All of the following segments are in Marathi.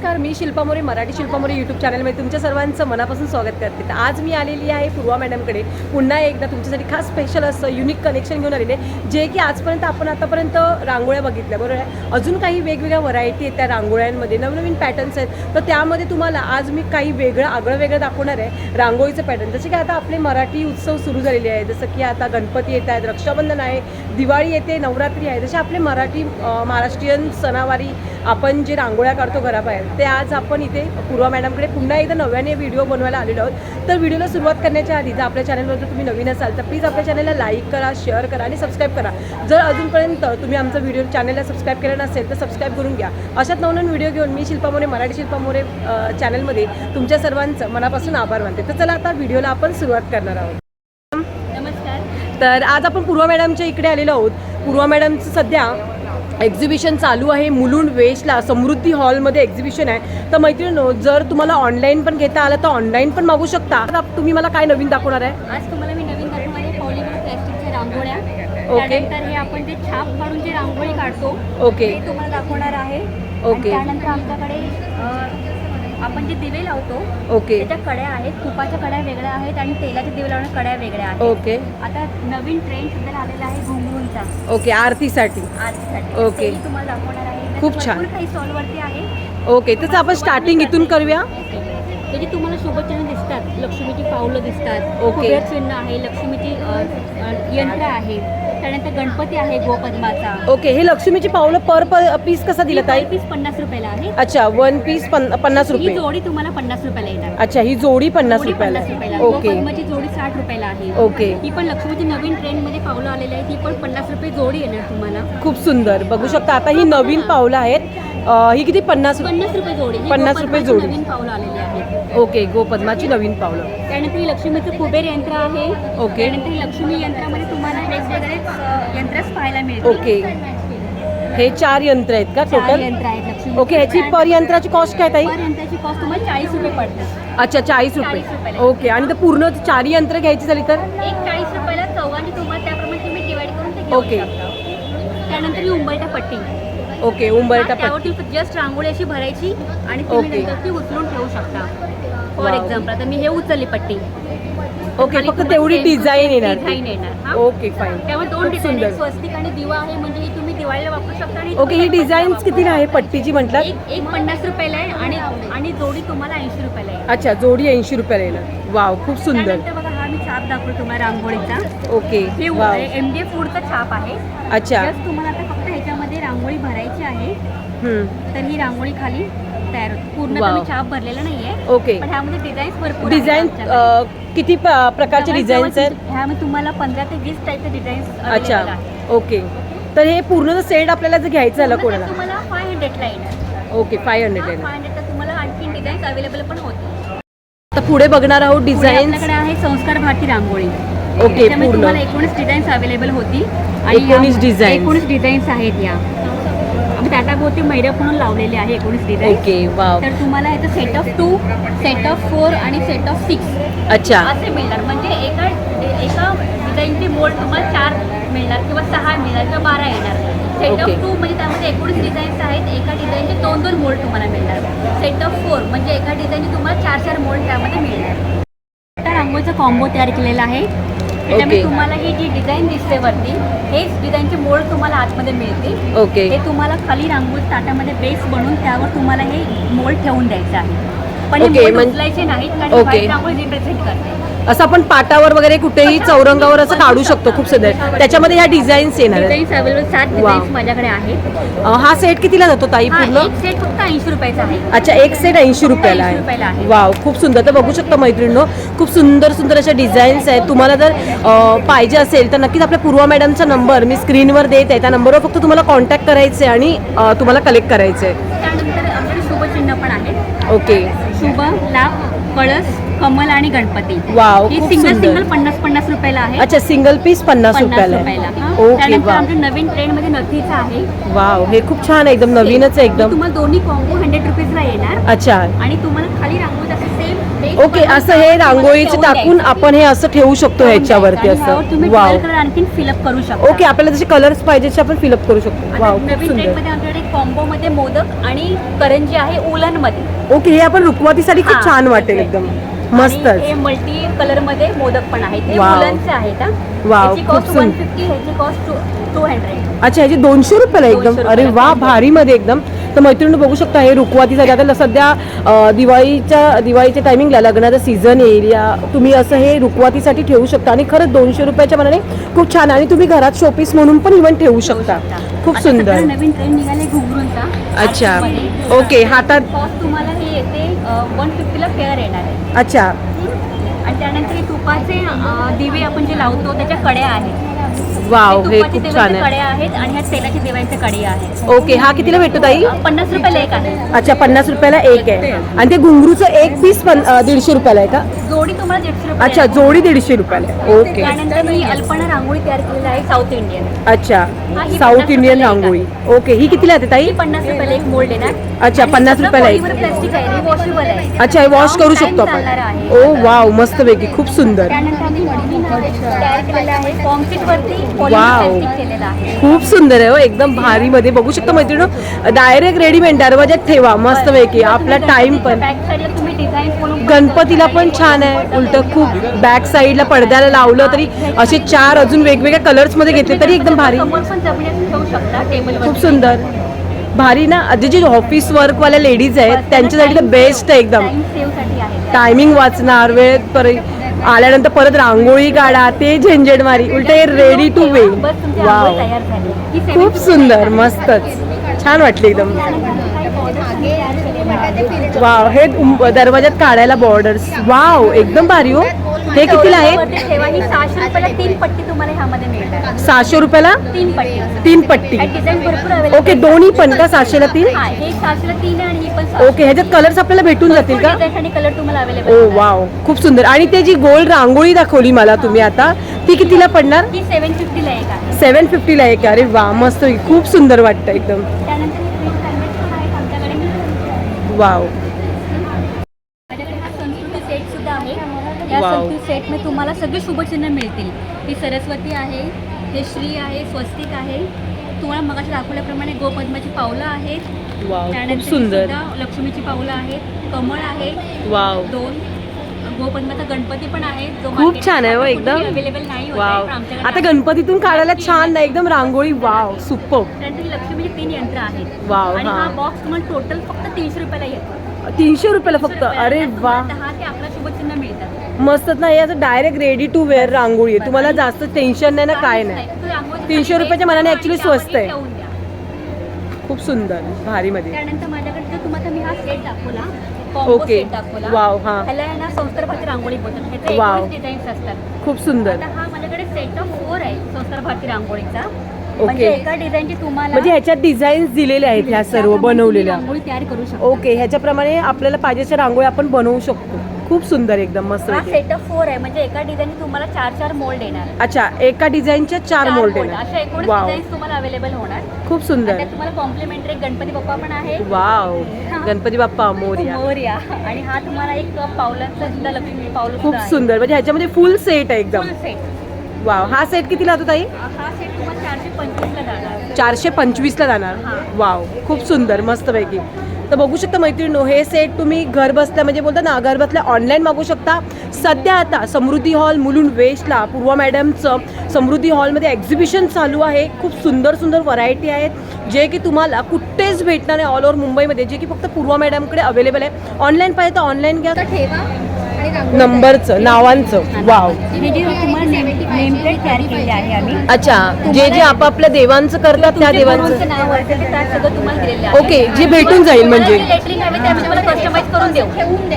नमस्कार मी शिल्पा मोरे मराठी शिल्पा मोरे यूट्यूब चॅनलमध्ये तुमच्या सर्वांचं मनापासून स्वागत करते. तर आज मी आलेली आहे पूर्वा मॅडमकडे. पुन्हा एकदा तुमच्यासाठी खास स्पेशल असं युनिक कनेक्शन घेऊन आलेले जे की आजपर्यंत आपण आतापर्यंत रांगोळ्या बघितल्या बरोबर आहे? अजून काही वेगवेगळ्या व्हरायटी आहेत त्या रांगोळ्यांमध्ये नवनवीन पॅटर्न्स आहेत. तर त्यामध्ये तुम्हाला आज मी काही वेगळं आगळं वेगळं दाखवणार आहे रांगोळीचं पॅटर्न जसे की आता आपले मराठी उत्सव सुरू झालेले आहे जसं की आता गणपती येत आहेत रक्षाबंधन आहे दिवाळी येते नवरात्री आहे. जसे आपले मराठी महाराष्ट्रीयन सणावारी आपण जे रांगोळ्या काढतो घराबाहेर ते आज आपण इथे पूर्वा मॅडमकडे पुन्हा एकदा नव्याने व्हिडिओ बनवायला आलेलो आहोत. तर व्हिडिओला सुरुवात करण्याच्या आधी जर आपल्या चॅनलवर जर तुम्ही नवीन असाल तर प्लीज आपल्या चॅनलला लाईक करा शेअर करा आणि सबस्क्राईब करा. जर अजूनपर्यंत तुम्ही आमचा व्हिडिओ चॅनलला सबस्क्राईब केलं नसेल तर सबस्क्राईब करून घ्या. अशात नवनवीन व्हिडिओ घेऊन मी शिल्पा मोरे मराठी शिल्पा मोरे चॅनलमध्ये तुमच्या सर्वांचं मनापासून आभार मानते. तर चला आता व्हिडिओला आपण सुरुवात करणार आहोत. नमस्कार. तर आज आपण पूर्वा मॅडमच्या इकडे आलेलो आहोत. पूर्वा मॅडमचं सध्या एक्झिबिशन चालू आहे. मुलुंड वेस्टला समृद्धी हॉलमध्ये एक्झिबिशन आहे. तर मैत्रिणी जर तुम्हाला ऑनलाईन पण घेता आलं तर ऑनलाईन पण मागू शकता. तुम्ही मला काय नवीन दाखवणार आहे? आज तुम्हाला मी नवीन दाखवणार आहे पॉलिमर प्लॅस्टिकच्या रांगोळ्या. ओके. त्यानंतर हे आपण जे छाप काढून जे रांगोळी काढतो ओके तुम्हाला दाखवणार आहे. ओके. त्यानंतर आमच्याकडे आपण जे दिवे लावतो ओके. त्याच्या कड्या आहेत तुपाच्या कड्या वेगळ्या आहेत आणि तेलाचे दिवे लावण्या कड्या वेगळ्या आहेत. ओके. आता नवीन ट्रेंड सध्या आलेला आहे घुंगरूंचा. ओके आरतीसाठी. आजसाठी ओके. तुम्हाला दाखवणार आहे. खूप छान. काही स्टॉलवरती आहे. ओके तर आपण स्टार्टिंग इथून करूया. त्याची तुम्हाला शुभचिन्ह दिसतात. लक्ष्मीची पावलं दिसतात. ओके. चिन्ह आहे लक्ष्मीची यंत्र आहे. त्यानंतर गणपती आहे गोपद्माचा. ओके हे लक्ष्मीची पावलं पर पीस कसा दिलं ताई? पीस पन्नास रुपयाला आहे. अच्छा वन पीस पन्नास ही रुपये. जोडी तुम्हाला पन्नास रुपयाला येणार. अच्छा ही जोडी पन्नास जोडी रुपयाला. पन्नास रुपयाला. आहे. ओके गोपद्माची जोडी साठ रुपयाला आहे. ओके ही पण लक्ष्मीची नवीन ट्रेंडमध्ये पावलं आलेली आहे. ती पण पन्नास रुपये जोडी येणार तुम्हाला. खूप सुंदर. बघू शकता आता ही नवीन पावलं आहेत. अं, ही किती? पन्नास पन्नास रुपये जोडी. ही पन्नास रुपये गोपद्माची जोडी. नवीन पावलं आलेली आहे. ओके. गोपद्माची नवीन पावलं. त्यानंतर ही लक्ष्मीचं कुबेर यंत्र आहे. ओके. त्यानंतर ही लक्ष्मी यंत्रामध्ये तुम्हाला वेगवेगळे अ, यंत्रच पाहायला मिळतील. ओके. हे चार यंत्र आहेत का चार टोटल यंत्र आहेत लक्ष्मी ओके ह्याची पर यंत्राची कॉस्ट काय ताई? पर यंत्राची कॉस्ट तुम्हाला चाळीस रुपये पडते अच्छा चाळीस 40 रुपये रुपयाला. ओके आणि तर पूर्ण चारी यंत्र घ्यायची झाली तर? एक चाळीस रुपयाला चौघांनी तुम्हाला त्याप्रमाणे तुम्ही डिवाइड करून ते घेऊ ओके. शकता. त्यानंतर ही उंबरटा पट्टी. ओके उंबरटा पट्टी. जस्ट रांगोळी अशी भरायची आणि ओके. तुम्ही नंतर ती उचलून ठेवू शकता. फॉर. एक्झाम्पल आता मी हे उचलली पट्टी. ओके फक्त तेवढी डिझाईन येणार. ओके फाईन त्यामुळे दोन डिझाईन सुंदर. स्वस्तिक आणि दिवा आहे म्हणजे ही तुम्ही दिवाळीला वापरू शकता आणि ओके ही डिझाईन कितीला आहे पट्टीची म्हटलं. एक एक पन्नास रुपयाला आहे आणि आणि जोडी तुम्हाला ऐंशी रुपयाला आहे अच्छा जोडी ऐंशी रुपयाला येणार. वाव खूप सुंदर. बघा हा मी छाप दाखवतो तुम्हाला रांगोळीचा. ओके हे वाव एम डी फूडचा छाप आहे. अच्छा. तुम्हाला आता फक्त ह्याच्यामध्ये रांगोळी भरायची आहे. तर ही रांगोळी खाली तयार होते. पूर्ण Wow. छाप भरलेला नाहीये ओके पण ह्यामध्ये डिझाईन्स भरपूर आहेत डिझाईन आमच्याकडे. किती प- प्रकारचे जवळ- डिझाईन्स आहेत? ह्यामध्ये तुम्हाला पंधरा ते वीस टाईपचे डिझाईन्स अच्छा. ओके तर हे पूर्ण सेट आपल्याला जर घ्यायचं झालं कोणाला? तुम्हाला फाय हंड्रेडला येणार ओके फाय हंड्रेड आहे. फाय हंड्रेडला तुम्हाला आणखी डिझाईन्स अवेलेबल पण होते आता पुढे बघणार आहोत पुढे डिझाईन आपल्याकडे आहे संस्कार भारती रांगोळी. ओके त्याच्यामध्ये पूर्ण. तुम्हाला एकोणीस डिझाईन्स अवेलेबल होती 19 designs. एकोणीस डिझाईन्स आहेत या. आम्ही टाटाभोवती मैरप म्हणून लावलेले आहे एकोणीस डिझाईन ओके वाव. तर तुम्हाला ह्याचं set of two set of four आणि सेट ऑफ सिक्स अच्छा. असे मिळणार. म्हणजे एका एका डिझाईनची मोल्ड तुम्हाला चार मिळणार किंवा सहा मिळणार किंवा बारा येणार. सेट. ऑफ टू म्हणजे त्यामध्ये एकोणीस डिझाईन्स आहेत. एका डिझाईनचे दोन दोन मोल्ड तुम्हाला मिळणार. सेट ऑफ फोर म्हणजे एका डिझाईनचे तुम्हाला चार चार मोल्ड त्यामध्ये मिळणार. रांगोळीचा कॉम्बो तयार केलेला आहे. Okay. तुम्हाला ही जी डिझाईन दिसते वरती हेच डिझाईनचे मोल्ड तुम्हाला आतमध्ये मिळतील ओके हे तुम्हाला खाली रांगोळी ताटामध्ये बेस बनवून त्यावर तुम्हाला हे मोल्ड ठेवून द्यायचं आहे पण हे Okay, मोल्ड उचलायचे नाहीत कारण Okay. व्हाईट रांगोळी रिप्रेझेंट करते असं आपण पाटावर वगैरे कुठेही चौरंगावर असं काढू शकतो खूप सुंदर. त्याच्यामध्ये ह्या डिझाईन्स येणार आहेत. डिझाईन्स अवेलेबल सात Wow. डिझाईन्स माझ्याकडे आहेत अं, हा सेट कितीला जातो ताई हा पूर्ण? एक सेट फक्त ऐंशी रुपयाचा आहे. अच्छा एक सेट ऐंशी रुपयाला 80 रुपयाला आहे. आहे. वाव खूप सुंदर. तर बघू शकता मैत्रिणींनो खूप सुंदर सुंदर अशा डिझाईन्स आहेत. तुम्हाला जर अं, पाहिजे असेल तर नक्कीच आपल्या पूर्वा मॅडमचा नंबर मी स्क्रीनवर देत आहे. त्या नंबरवर फक्त तुम्हाला कॉन्टॅक्ट करायचे आहे आणि अं, तुम्हाला कलेक्ट करायचे. आहे त्यानंतर आमच्याकडे शुभचिन्ह पण आहेत ओके शुभ लाभ कळस कमल आणि गणपती. वाव ही खूप सिंगल सुंदर. सिंगल पन्नास पन्नास रुपयाला आहे. अच्छा सिंगल पीस पन्नास रुपयाला आहे. हा. ओके त्यानंतर वाव. आमच्या नवीन ट्रेंडमध्ये नथीचा आहे. वाव हे खूप छान आहे एकदम नवीनच आहे हे एकदम. तुम्हाला दोन्ही कॉम्बो हंड्रेड रुपीजला येणार. अच्छा. आणि तुम्हाला खाली रांगोळी असं सेम ओके असं हे रांगोळीचं टाकून. आपण हे असं ठेवू शकतो ह्याच्यावरती असं. तुम्ही वाव. आणखी फिलअप करू शकता. ओके आपल्याला जसे कलर्स पाहिजे तसे आपण फिलअप करू शकतो. आता वाव खूप नवीन सुंदर. ट्रेंडमध्ये आमच्याकडे कॉम्बो मध्ये मोदक आणि करंजी आहे उलनमध्ये ओके हे आपण रुकवातीसाठी खूप हा, छान वाटेल. एकदम. आणि हे मल्टी कलरमध्ये मोदक पण आहेत हे. उलनचे आहेत हा. Wow, याची खूप कॉस्ट सुंदर. वन फिफ्टी ह्याची कॉस्ट टू हंड्रेड अच्छा ह्याचे दोनशे रुपयाला एकदम 200 अरे रुपयाला. वा भारी मध्ये एकदम तर मैत्रिणी बघू शकता हे रुकवातीसाठी आता सध्या दिवाळीच्या दिवाळीच्या टायमिंगला लग्नाचा सीझन येईल. या तुम्ही असं हे रुकवातीसाठी ठेवू शकता. आणि खरंच दोनशे रुपयाच्या मनाने खूप छान आणि तुम्ही घरात शोपीस म्हणून पण इव्हन ठेवू शकता. खूप सुंदर. नवीन ट्रेंड निघाले घुंगरूंचा. अच्छा. ओके हातात तुम्हाला हे येते वन फिफ्टीला फेअर येणार आहे. अच्छा. आणि त्यानंतर तुपाचे दिवे आपण जे लावतो त्याच्या कड्या आहेत. वाव हे खूप छान आहे. कड्या आहेत आणि ह्या तेलाचे दिव्याचे कडी आहेत. ओके हा कितीला भेटतो ताई? पन्नास रुपयाला एक आहे. अच्छा पन्नास रुपयाला एक आहे. आणि ते घुंगरूचं एक पीस पण दीडशे रुपयाला आहे का? जोडी तुम्हाला दीडशे रुपये अच्छा जोडी दीडशे रुपयाला आहे. ओके. त्यानंतर मी अल्पना रांगोळी तयार केलेली आहे साऊथ इंडियन अच्छा ही साऊथ पन्नास इंडियन रुपयाला रांगोळी. ओके ही कितीला येते ताई? ही पन्नास रुपयाला एक मोल्ड येणार. अच्छा, पन्नास रुपयाला एक. प्लास्टिक आहे रिवॉशेबल आहे. अच्छा हे वॉश करू शकतो आपण. ओ वाव मस्त पैकी खूप सुंदर. त्यानंतर आम्ही नवीन तयार केलेलं आहे कॉन्क्रीट वरती Wow. प्लास्टिक केलेलं आहे खूप सुंदर आहे हो एकदम भारी मध्ये बघू शकतो मैत्रिणी डायरेक्ट रेडीमेड दरवाज्यात ठेवा मस्त पैकी. आपला टाइम पण. बॅक साईडला तुम्ही डिझाईन म्हणून गणपतीला पण छान आहे. उलट खूप बॅक साईडला पडद्याला लावलं तरी असे चार अजून वेगवेगळ्या कलर्समध्ये घेतले तरी एकदम भारी. समोर पण जमिनीत ठेवू शकता टेबल खूप सुंदर. भारी ना? जे जे ऑफिस वर्कवाल्या लेडीज आहेत त्यांच्यासाठी तर बेस्ट आहे एकदम. टाइम सेव्हसाठी आहे. टायमिंग वाचणार वेळ परत आल्यानंतर परत रांगोळी काढा ते झंझट मारी उलट रेडी टू वे वाव ही खूप सुंदर मस्तच. छान वाटले एकदम. वाव हे दरवाजात काढायला बॉर्डर्स वाव एकदम भारी हो. हे कितीला आहेत? वरती ठेवा. ही सहाशे रुपयाला तीन पट्टी तुम्हाला ह्यामध्ये मिळणार सहाशे रुपयाला? तीन पट्टी. तीन पट्टी. डिझाईन भरपूर available ओके. दोन्ही पण का सहाशेला तीन? हा हे सहाशेला तीन आहे आणि ही पण सहाशे. ओके ह्याच्यात कलर्स आपल्याला भेटून जातील का? डिझाईन आणि कलर तुम्हाला ओ अवेलेबल वाव खूप सुंदर. आणि ते जी गोल्ड रांगोळी दाखवली मला तुम्ही आता ती कितीला पडणार? ही सेवन फिफ्टीला एक आहे. सेवन फिफ्टीला एक अरे वा मस्त. खूप सुंदर वाटतं एकदम. त्यानंतर हे प्रिंट कॅन्व्हस पण आहेत आमच्याकडे वाव माझ्याकडे हा संस्कृती सेट सुद्धा आहे या Wow. संस्कृती सेटमध्ये तुम्हाला सगळे शुभचिन्ह मिळतील. ही सरस्वती आहे हे श्री आहे स्वस्तिक आहे. तुम्हाला मगाशी दाखवल्याप्रमाणे गोपद्माची पावलं आहेत. वाव खूप त्यानंतर ही सुंदर. सुद्धा लक्ष्मीची पावलं आहेत. कमळ आहे. वाव दोन गोपद्माचा गणपती पण आहे. जो खूप छान आहे हो एकदम. अवेलेबल नाही होत वाव आहे, पण आमच्याकडे आता आहे. गणपतीतून काढायला छान ना एकदम रांगोळी. वाव सुपर त्यानंतर ही लक्ष्मीची तीन यंत्र आहेत. वाव, आणि हा. हा. बॉक्स तुम्हाला टोटल फक्त तीनशे रुपयाला येतो. तीनशे रुपयाला फक्त. अरे वा. दहा मस्तच ना हे असं डायरेक्ट रेडी टू वेअर रांगोळी आहे. तुम्हाला जास्त टेन्शन नाही ना काय नाही. तीनशे रुपयाच्या मनाने त्यामध्ये स्वस्त आहे. खूप सुंदर भारी मध्ये. त्यानंतर माझ्याकडे जर तुम्हाला मी हा सेट दाखवला. combo ओके वाव हा. ह्याला आहे ना संस्कार रांगोळी बोलतात. ह्याचे वाव. एकोणीस डिझाईन्स असतात. खूप सुंदर. आता हा माझ्याकडे सेट ऑफ फोर आहे संस्कार भारती रांगोळीचा. ओके. म्हणजे एका डिझाईनची तुम्हाला म्हणजे ह्याच्यात डिझाईन्स दिलेल्या आहेत ह्या सर्व बनवलेल्या. रांगोळी तयार करू शकता. ओके ह्याच्याप्रमाणे आपल्याला पाहिजे रांगोळी आपण बनवू शकतो. खूप सुंदर एकदम मस्त हा. सेट ऑफ फोर आहे. म्हणजे एका डिझाईन तुम्हाला चार चार मोल्ड येणार. अच्छा एका डिझाईनच्या चार मोल्ड. अशा एकोणीस वाव डिझाईन्स तुम्हाला अवेलेबल होणार. खूप सुंदर. त्यात तुम्हाला कॉम्प्लिमेंटरी गणपती बाप्पा पण आहे वाव गणपती बाप्पा मोर्या. मोरया. आणि हा तुम्हाला एक पावलांचा सुद्धा लक्ष्मी पावलं खूप सुंदर. म्हणजे ह्याच्यामध्ये फुल सेट आहे एकदम. सेट वाव हा सेट कितीला होतो ताई? हा सेट तुम्हाला चारशे पंचवीसला जाणार. चारशे पंचवीसला जाणार. हा. वाव खूप सुंदर. मस्तपैकी तर बघू शकता मैत्रिणी हे सेट तुम्ही घर बसल्या म्हणजे बोलता ना घर बसल्या ऑनलाईन मागू शकता. सध्या आता समृद्धी हॉल मुलुंड वेस्टला पूर्वा मॅडमचं समृद्धी हॉलमध्ये एक्झिबिशन चालू आहे. खूप सुंदर सुंदर व्हरायटी आहेत. जे की तुम्हाला कुठेच भेटणार आहे ऑल ओव्हर मुंबईमध्ये. जे की फक्त पूर्वा मॅडमकडे अवेलेबल आहे. ऑनलाईन पाहिजे तर ऑनलाईन घ्या. नंबरचं नावांचं. वाव. जे तुम्हाला नेम प्लेट तयार केली आहे आम्ही. अच्छा जे जे आपापल्या देवांचं करतात त्या देवांचं ओके जे भेटून जाईल म्हणजे.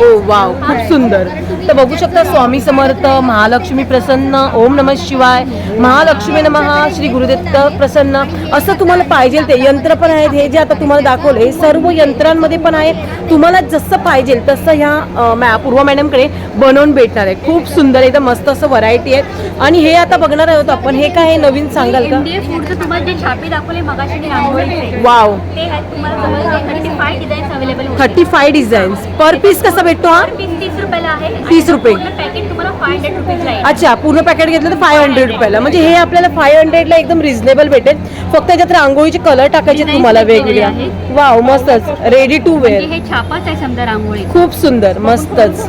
ओ वाव खूप सुंदर. तर बघू शकता स्वामी समर्थ महालक्ष्मी प्रसन्न ओम नम शिवाय महालक्ष्मी नमः श्री गुरुदत्त प्रसन्न. असं तुम्हाला पाहिजे ते यंत्र पण आहेत हे जे आता तुम्हाला दाखवलं हे सर्व यंत्रांमध्ये पण आहे तुम्हाला जसं पाहिजे तसं ह्या पूर्वा मॅडमकडे बनवून भेटणार आहे. खूप सुंदर एकदम मस्त असं व्हरायटी आहे. आणि हे आता बघणार आहोत आपण. हे काय आहे? नवीन सांगाल का? इंडिया फूडचं तुम्हाला जे छापे दाखवले मगाशी ते रांगोळीचे वाव ते आहेत तुम्हाला जवळ thirty five designs available thirty five designs per piece कसा भेटतो हा? पीस तीस रुपयाला आहे. 30 रुपये. पॅकेट तुम्हाला फाय हंड्रेड रुपीजला येईल अच्छा पूर्ण पॅकेट घेतलं तर फाय हंड्रेड रुपयाला. म्हणजे हे आपल्याला फाय हंड्रेडला एकदम रिझनेबल भेटेल. फक्त याच्यात रांगोळीचे कलर टाकायचे Designs तुम्हाला वेगवेगळे वेगवेगळ्या आहेत. वाव मस्तच. रेडी टू म्हणजे वेअर हे छापाच आहे समजा रांगोळी. खूप सुंदर मस्तच.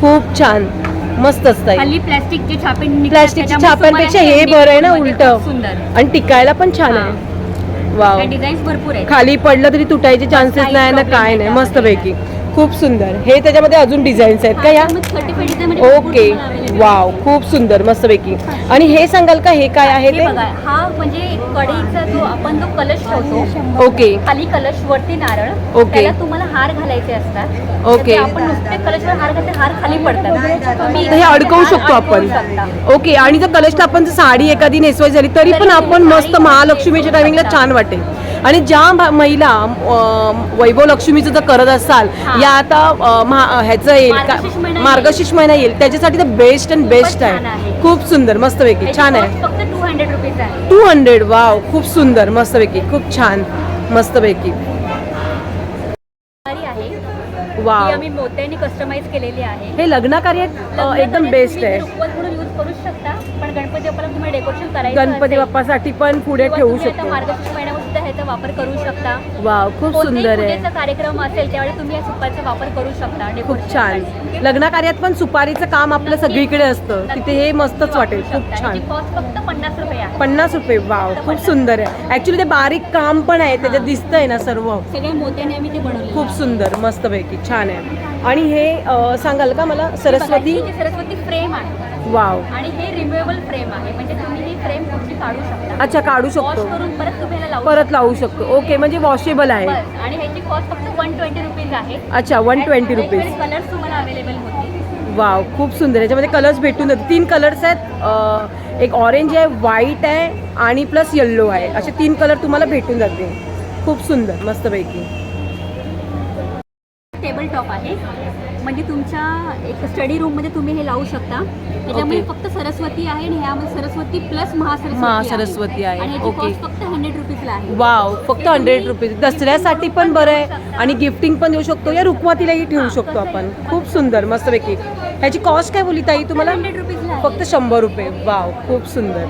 खूप छान. मस्तच ताई हल्ली प्लास्टिकचे छापे छाप्यांपेक्षा हे बरं आहे ना मध्ये उलट. आणि टिकायला पण छान. आहे. वाव डिझाईन्स भरपूर आहेत. खाली पडलं तरी तुटायचे चान्सेस नाही ना काय नाही मस्त पैकी खूप सुंदर. हे त्याच्यामध्ये अजून डिझाईन्स आहेत का या? ओके वाव खूप सुंदर मस्त पैकी. आणि हे सांगाल का? हे काय आहे हे ते? बघा हा म्हणजे कढईचा जो आपण जो कलश ठेवतो ओके खाली कलश वरती नारळ ओके. त्याला तुम्हाला हार घालायचे असतात. ओके. ते आपण नुसते कलशवर हार घालते हार खाली पडतात. तुम्ही तर हे अडकवू शकतो आपण. ओके आणि जर कलशला आपण जर साडी एखादी नेसवायची झाली तरी पण आपण मस्त महालक्ष्मीच्या टायमिंगला छान वाटेल. आणि ज्या महिला वैभव लक्ष्मीचं जर करत असाल. या आता ह्याचं येईल मार्गशीर्ष महिना येईल. त्याच्यासाठी तर बेस्ट अँड बेस्ट आहे. खूप सुंदर मस्तपैकी छान आहे. टू हंड्रेड वाव खूप सुंदर मस्तपैकी खूप छान मस्तपैकी वाव. आम्ही मोत्यांनी कस्टमाइज केलेली आहे. हे लग्न लग्नामध्ये एकदम बेस्ट आहे. पण गणपती बाप्पाला तुम्ही डेकोरेशन करायचं गणपती बाप्पासाठी पण पुढे ठेवू शकतो. सुद्धा ह्याचा वापर करू शकता. वाव खूप सुंदर आहे. कार्यक्रम असेल त्यावेळी तुम्ही या सुपाचा वापर करू शकता खूप छान. लग्न कार्यात पण सुपारीचं काम आपलं. सगळीकडे असतं. तिथे हे मस्तच वाटेल. खूप. छान. फक्त पन्नास रुपये आहे. पन्नास रुपये. वाव खूप सुंदर आहे. ऍक्च्युली ते बारीक काम पण आहे. त्याच्यात दिसतंय ना सर्व. सगळ्या मोत्याने आम्ही ते बनवले खूप सुंदर. मस्तपैकी. छान आहे. आणि हे सांगाल का मला? सरस्वती? सरस्वती फ्रेम आहे वाव आणि हे रिम्युएबल फ्रेम आहे. म्हणजे तुम्ही ही फ्रेम काढू शकता? अच्छा काढू वॉश शकतो. करून परत तुम्ही ह्याला लावू परत लावू शकतो. ओके म्हणजे वॉशेबल आहे. बस. आणि ह्याची कॉस्ट फक्त वन ट्वेंटी रुपीज आहे. अच्छा वन ट्वेंटी रुपीज कलर्स तुम्हाला अवेलेबल होतील. वाव खूप सुंदर. याच्यामध्ये कलर्स भेटून जातात तीन कलर्स आहेत. अं, एक ऑरेंज आहे व्हाईट आहे आणि प्लस येल्लो आहे. असे तीन कलर तुम्हाला भेटून जाते खूप सुंदर मस्तपैकी. टेबल टॉप आहे. म्हणजे तुमच्या एक स्टडी रूममध्ये तुम्ही हे लावू शकता. त्याच्यामध्ये. फक्त सरस्वती आहे आणि ह्यामध्ये सरस्वती प्लस महासरस्वती महासरस्वती आहे. ओके. फक्त हंड्रेड रुपीजला आहे. वाव फक्त हंड्रेड रुपीज दसऱ्यासाठी पण बरं आहे. आणि गिफ्टिंग पण देऊ शकतो. या रुक्मातीलाही ठेवू शकतो आपण. खूप सुंदर मस्तपैकी. ह्याची कॉस्ट काय बोलली ताई तुम्हाला? हंड्रेड रुपीजला. फक्त शंभर रुपये. वाव खूप सुंदर.